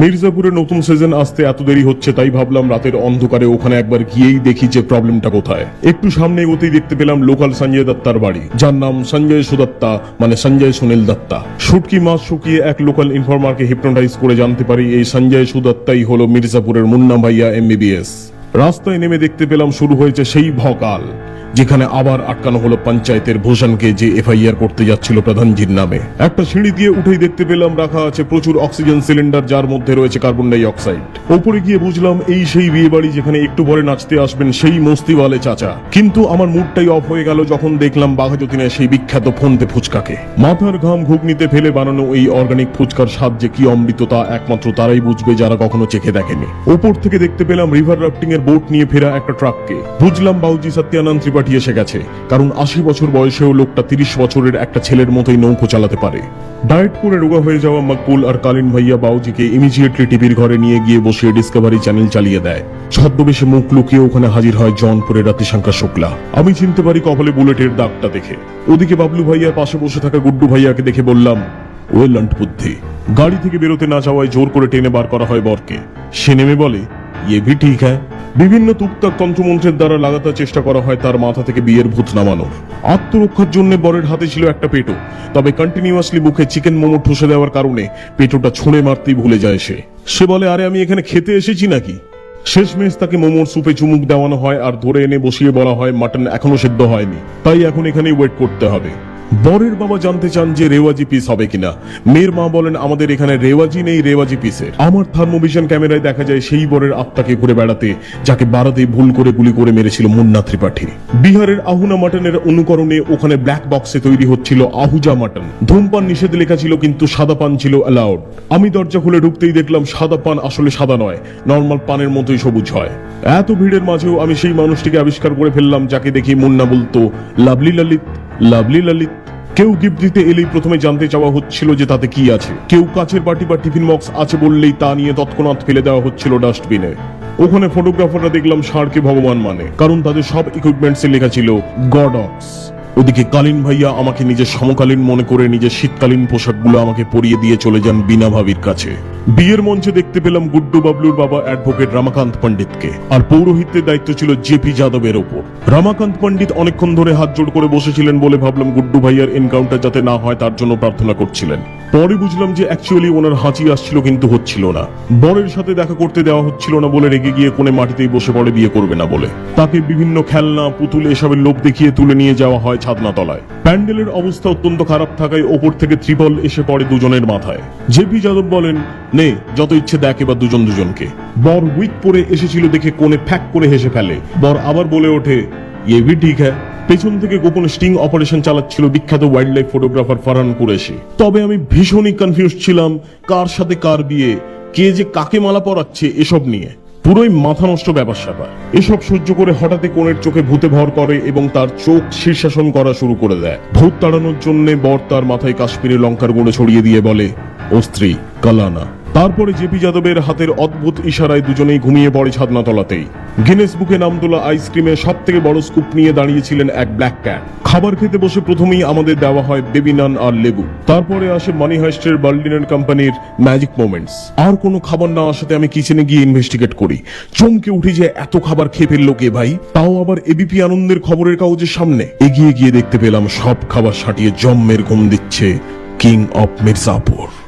মির্জাপুরে নতুন সিজন আসতে এত দেরি হচ্ছে, তাই ভাবলাম রাতের অন্ধকারে ওখানে একবার গিয়েই দেখি যে প্রবলেমটা কোথায়। একটু সামনে এগোতেই দেখতে পেলাম লোকাল সঞ্জয় দত্তার বাড়ি, যার নাম সঞ্জয় সুদত্তা মানে সঞ্জয় সুনীল দত্তা। শুটকি মাছ শুকিয়ে এক লোকাল ইনফরমারকে হিপনোটাইজ করে জানতে পারি এই সঞ্জয় সুদত্তাই হলো মির্জাপুরের মুন্না ভাইয়া এমবিবিএস রাস্তায় নেমে দেখতে পেলাম শুরু হয়েছে সেই ভকাল। যেখানে আবার আটকানো হলো পঞ্চায়েতের ভূষণকে যে এফআইআর করতে যাচ্ছিল প্রধানজির নামে। একটা সিঁড়ি দিয়ে উঠেই দেখতে পেলাম রাখা আছে প্রচুর অক্সিজেন সিলিন্ডার যার মধ্যে রয়েছে কার্বন ডাই অক্সাইড ওপরে গিয়ে বুঝলাম এই সেই বিয়ে বাড়ি যেখানে একটু পরে নাচতে আসবেন সেই মস্তিওয়ালে চাচা। কিন্তু আমার মুডটাই অফ হয়ে গেল যখন দেখলাম বাঘাযতীনের সেই বিখ্যাত ফোনতে ফুচকাকে। মাথার ঘাম ঘুগনিতে ফেলে বানানো এই অর্গানিক ফুচকার স্বাদ যে কি অমৃত তা একমাত্র তারাই বুঝবে যারা কখনো চেখে দেখেনি। ওপর থেকে দেখতে পেলাম রিভার রাফটিং এর বোট নিয়ে ফেরা একটা ট্রাককে বুঝলাম বাউজি সত্যানন্দ ত্রিপাঠী এসে গেছে। কারণ আশি বছর বয়সেও লোকটা তিরিশ বছরের একটা ছেলের মতোই নৌকো চালাতে পারে। ডায়েট করে রোগা হয়ে যাওয়া মকবুল আর কালিন ভাইয়া বাউজিকে ইমিডিয়েটলি টিভির ঘরে নিয়ে গিয়ে বসিয়ে ডিসকভারি চ্যানেল চালিয়ে দেয়। ছদ্মবেশে মুখ লুকিয়ে ওখানে হাজির হয় জনপুরের রাতিশঙ্কর শুক্লা। আমি চিনতে পারি কপালে বুলেটের দাগটা দেখে। ওদিকে বাবলু ভাইয়ার পাশে বসে থাকা গুড্ডু ভাইয়াকে দেখে বললাম ওয়ে লন্ট বুদ্ধি। গাড়ি থেকে বেরোতে না যাওয়ায় জোর করে টেনে বার করা হয় বরকে। সে নেমে বলে ইয়ে ভি ঠিক হ্যায় বিভিন্ন তুকতাক তন্ত্রমন্ত্রের দ্বারা লাগাতার চেষ্টা করা হয় তার মাথা থেকে বিয়ের ভূত নামানোর আত্মরক্ষার জন্য বরের হাতে ছিল একটা পেটো। তবে কন্টিনিউয়াসলি মুখে চিকেন মোমো ঠুসে দেওয়ার কারণে পেটোটা ছুঁড়ে মারতেই ভুলে যায় সে। সে বলে, আরে, আমি এখানে খেতে এসেছি নাকি? শেষমেশ তাকে মোমোর সুপে চুমুক দেওয়ানো হয় আর ধরে এনে বসিয়ে বলা হয়, মাটন এখনও সেদ্ধ হয়নি। তাই এখন এখানেই ওয়েট করতে হবে। বরের বাবা জানতে চান যে রেওয়াজি পিস হবে কিনা। মেয়ের মা বলেন, আমাদের এখানে রেওয়াজি নেই, রেওয়াজি পিসের আমার থার্মোভিশন ক্যামেরায় দেখা যায় সেই বরের আত্মাকে ঘুরে বেড়াতে, যাকে বারাতে ভুল করে গুলি করে মেরেছিল মুন্না ত্রিপাঠী। বিহারের আহুনা মাটনের অনুকরণে ওখানে ব্ল্যাক বক্সে তৈরি হচ্ছিল আহুজা মাটন। ধূমপান নিষেধ লেখা ছিল, কিন্তু সাদা পান ছিল অ্যালাউড আমি দরজা খুলে ঢুকতেই দেখলাম সাদা পান আসলে সাদা নয় নর্মাল পানের মতোই সবুজ হয়। এত ভিড়ের মাঝেও আমি সেই মানুষটিকে আবিষ্কার করে ফেললাম, যাকে দেখি মুন্না বলতো লাভলি ললিত লাভলি ললিত, কেউ গিফট দিতে এলেই প্রথমে জানতে চাওয়া হচ্ছিল যে তাতে কি আছে। কেউ কাছের বাটি বা টিফিন বক্স আছে বললেই তা নিয়ে তৎক্ষণাৎ ফেলে দেওয়া হচ্ছিল ডাস্টবিনে ওখানে ফটোগ্রাফাররা দেখলাম ষাঁড়কে ভগবান মানে কারণ তাদের সব ইকুইপমেন্টসে লেখা ছিল গডক্স ওদিকে কালীন ভাইয়া আমাকে নিজের সমকালীন মনে করে নিজের শীতকালীন পোশাকগুলো আমাকে পরিয়ে দিয়ে চলে যান বিনা ভাবির কাছে। বিয়ের মঞ্চে দেখতে পেলাম গুড্ডু বাবলুর বাবা অ্যাডভোকেট রামাকান্ত পণ্ডিতকে। আর পৌরোহিত্যের দায়িত্ব ছিল জেপি যাদবের ওপর। রামাকান্ত পণ্ডিত অনেকক্ষণ ধরে হাত জোড় করে বসেছিলেন বলে ভাবলাম গুড্ডু ভাইয়ার এনকাউন্টার যাতে না হয় তার জন্য প্রার্থনা করছিলেন। পরে বুঝলাম যে অ্যাকচুয়ালি ওনার হাঁচি আসছিল কিন্তু হচ্ছিল না। বরের সাথে দেখা করতে দেওয়া হচ্ছিল না বলে রেগে গিয়ে কোণে মাটিতেই বসে পড়ে বিয়ে করবে না বলে। তাকে বিভিন্ন খেলনা, পুতুল এসবের লোভ দেখিয়ে তুলে নিয়ে যাওয়া হয় ছাদনা তলায় প্যান্ডেলের অবস্থা অত্যন্ত খারাপ থাকায় ওপর থেকে ত্রিপল এসে পড়ে দুজনের মাথায়। জেপি যাদব বলেন, নে, যত ইচ্ছে দেখ এবার দুজন দুজনকে। বর উইক পরে এসেছিল দেখে কোণে ফ্যাক করে হেসে ফেলে। বর আবার বলে ওঠে ইয়ে ভি ঠিক হ্যায়? পেছন থেকে গোপন স্টিং অপারেশন চালাচ্ছিল বিখ্যাত wildlife photographer Farhan Qureshi. তবে আমি ভীষণই কনফিউজ ছিলাম, কার সাথে কার বিয়ে, কে যে কাকে মালা পরাচ্ছে এসব নিয়ে। পুরোই মাথা নষ্ট ব্যাপার স্যাপার। এসব সহ্য করে হঠাৎই কোণের চোখে ভূতে ভর করে এবং তার চোখ শীর্ষাসন করা শুরু করে দেয়। ভূত তাড়ানোর জন্য বর তার মাথায় কাশ্মীরে লঙ্কার গুঁড়ো ছড়িয়ে দিয়ে বলে, ও স্ত্রী, কালানা। তারপরে জেপি যাদবের হাতের অদ্ভুত ইশারায় দুজনেই ঘুমিয়ে পড়ে ছাদনাতলাতেই। গিনেস বুকে নাম তোলা আইসক্রিমে সব থেকে বড় স্কুপ নিয়ে দাঁড়িয়েছিলেন এক ব্ল্যাক ক্যাট খাবার খেতে বসে প্রথমেই আমাদের দেওয়া হয় বেবি নান আর লেবু। তারপরে আসে মানি হাইস্টের বার্লিনের কোম্পানির ম্যাজিক মোমেন্টস আর কোনো খাবার না আসাতে আমি কিচেনে গিয়ে ইনভেস্টিগেট করি। চমকে উঠি যে এত খাবার খেয়ে ফেলল কে ভাই? তাও আবার এবিপি আনন্দের খবরের কাগজের সামনে। এগিয়ে গিয়ে দেখতে পেলাম সব খাবার সাটিয়ে জম্মের ঘুম দিচ্ছে কিং অফ মির্জাপুর